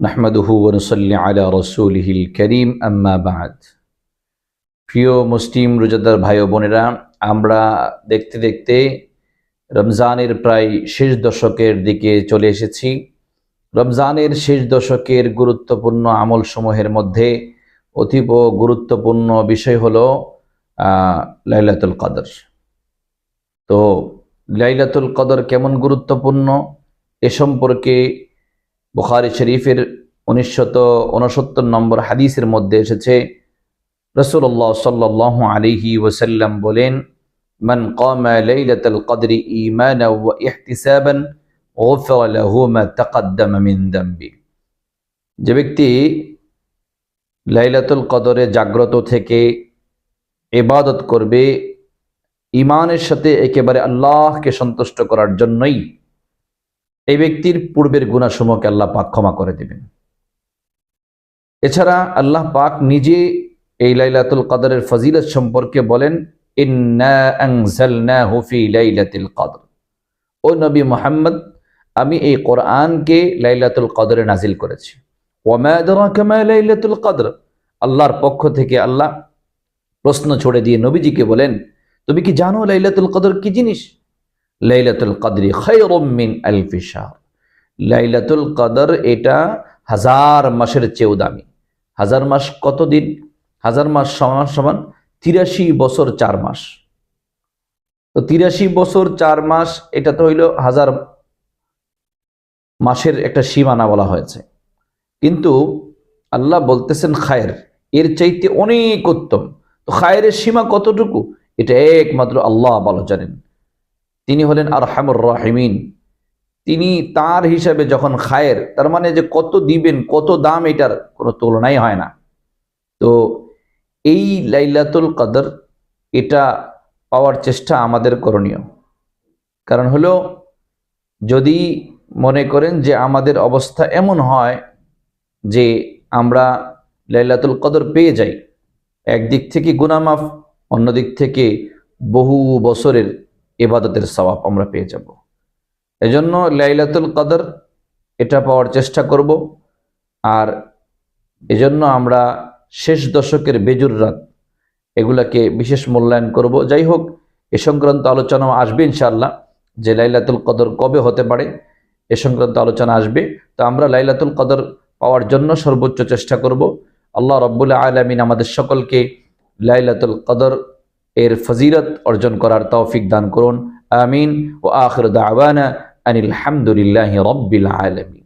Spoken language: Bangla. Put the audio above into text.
নাহমাদুহু ওনসল্লি আলা রসুলহিল করিম আম্মা বাদ প্রিয় মুসলিম রোজাদার ভাই বোনেরা, আমরা দেখতে দেখতে রমজানের প্রায় শেষ দশকের দিকে চলে এসেছি। রমজানের শেষ দশকের গুরুত্বপূর্ণ আমলসমূহের মধ্যে অতীব গুরুত্বপূর্ণ বিষয় হলো লাইলাতুল কদর। তো, লাইলাতুল কদর কেমন গুরুত্বপূর্ণ? এ সম্পর্কে বুখারি শরীফের উনিশশত উনসত্তর নম্বর হাদিসের মধ্যে এসেছে রসুল্লাহ সাল্লাহ আলিহি ওসাল্লাম বলেন من قام ليلة القدر إيمانا واحتسابا غفر له ما تقدم من ذنبه যে ব্যক্তি লাইলাতুল কদরে জাগ্রত থেকে ইবাদত করবে ইমানের সাথে একেবারে আল্লাহকে সন্তুষ্ট করার জন্যই এই ব্যক্তির পূর্বের গুণাসমূহকে আল্লাহ পাক ক্ষমা করে দিবেন। এছাড়া আল্লাহ পাক নিজে এই লাইলাতুল কদরের ফজিলত সম্পর্কে বলেন ও নবী মুহাম্মদ, আমি এই কোরআনকে লাইলাতুল কদরে নাজিল করেছি। লাইলাতুল কদর? আল্লাহর পক্ষ থেকে আল্লাহ প্রশ্ন ছড়ে দিয়ে নবীজিকে বলেন, তুমি কি জানো লাইলাতুল কদর কি জিনিস? লাইলাতুল কদরি খায়রুম মিন আলফি শাহর। লাইলাতুল কদর এটা হাজার মাসের চেয়েও দামি। হাজার মাস কত দিন হাজার মাস সমান সমান তিরাশি বছর চার মাস। তো তিরাশি বছর চার মাস, এটা তো হইল হাজার মাসের একটা সীমানা বলা হয়েছে। কিন্তু আল্লাহ বলতেছেন খায়ের, এর চাইতে অনেক উত্তম। তো খায়ের সীমা কতটুকু? এটা একমাত্র আল্লাহ ভালো জানেন। তিনি হলেন আর হামুর রাহিমিন। তিনি তার হিসাবে যখন খায়ের, তার মানে যে কত দিবেন, কত দাম, এটার কোনো তুলনাই হয় না। তো এই লাইলাতুল কদর, এটা পাওয়ার চেষ্টা আমাদের করণীয়। কারণ হলো, যদি মনে করেন যে আমাদের অবস্থা এমন হয় যে আমরা লাইলাতুল কদর পেয়ে যাই, একদিক থেকে গুনামাফ অন্যদিক থেকে বহু বছরের ইবাদতের সওয়াব আমরা পেয়ে যাব। এজন্য লাইলাতুল কদর, এটা পাওয়ার চেষ্টা করব। আর এজন্য আমরা শেষ দশকের বেজুর রাত এগুলাকে বিশেষ মূল্যায়ন করব। যাই হোক, এ সংক্রান্ত আলোচনাও আসবে ইনশাআল্লাহ যে লাইলাতুল কদর কবে হতে পারে, এ সংক্রান্ত আলোচনা আসবে। তো আমরা লাইলাতুল কদর পাওয়ার জন্য সর্বোচ্চ চেষ্টা করব। আল্লাহ রব্বুল আলমিন আমাদের সকলকে লাইলাতুল কদর এর ফজিরত অর্জন করার তৌফিক দান করুন। আমিন। ও আখর দাওয়ানা আনিল হামদুলিল্লাহ রব্বিল আলমিন।